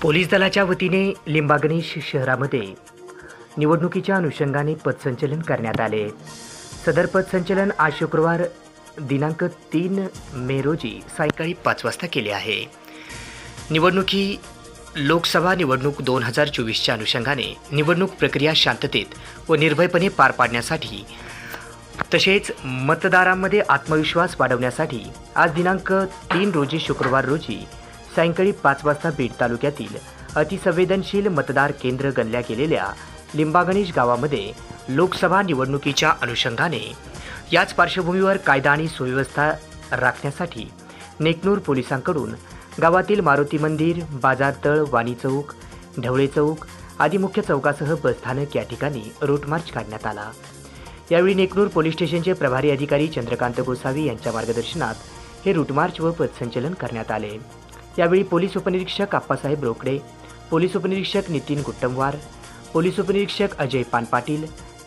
Police दलाच्या वतीने लिंबागणेश शहरामध्ये निवडणुकीच्या अनुषंगाने पथसंचलन करण्यात आले. सदर पथसंचलन आज शुक्रवार दिनांक तीन मे रोजी सायंकाळी पाच वाजता केले आहे. निवडणुकी लोकसभा निवडणूक दोन हजार चोवीसच्या अनुषंगाने निवडणूक प्रक्रिया शांततेत व निर्भयपणे पार पाडण्यासाठी तसेच मतदारांमध्ये आत्मविश्वास वाढवण्यासाठी आज दिनांक तीन रोजी शुक्रवार रोजी सायंकाळी पाच वाजता बीड तालुक्यातील अतिसंवेदनशील मतदार केंद्र गणल्या गेलेल्या लिंबागणेश गावामध्ये लोकसभा निवडणुकीच्या अनुषंगाने याच पार्श्वभूमीवर कायदा आणि सुव्यवस्था राखण्यासाठी नेकनूर पोलिसांकडून गावातील मारुती मंदिर बाजारतळ वाणी चौक ढवळे चौक आदी मुख्य चौकासह बसस्थानक या ठिकाणी रूट मार्च काढण्यात आला. यावेळी नेकनूर पोलीस स्टेशनचे प्रभारी अधिकारी चंद्रकांत गोसावी यांच्या मार्गदर्शनात हे रूटमार्च व पथसंचलन करण्यात आले. यावेळी पोलीस उपनिरीक्षक आप्पासाहेब रोकडे पोलीस उपनिरीक्षक नितीन गुट्टमवार पोलीस उपनिरीक्षक अजय पानपाटील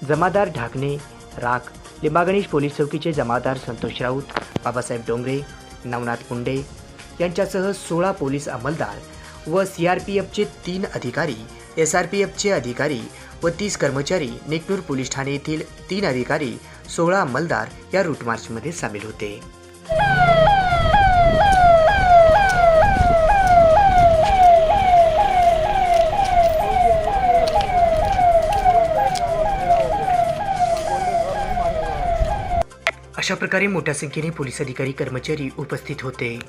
जमादार ढाकणे राख लिंबागणेश पोलीस चौकीचे जमादार संतोष राऊत बाबासाहेब डोंगरे नवनाथ कुंडे यांच्यासह सोळा पोलीस अंमलदार व सी आर पी एफचे तीन अधिकारी एस आर पी एफचे अधिकारी व तीस कर्मचारी नेकनूर पोलीस ठाणे येथील तीन अधिकारी सोळा अंमलदार या रूटमार्चमध्ये सामील होते. अशा प्रकारे मोठ्या संख्येने पोलीस अधिकारी कर्मचारी उपस्थित होते.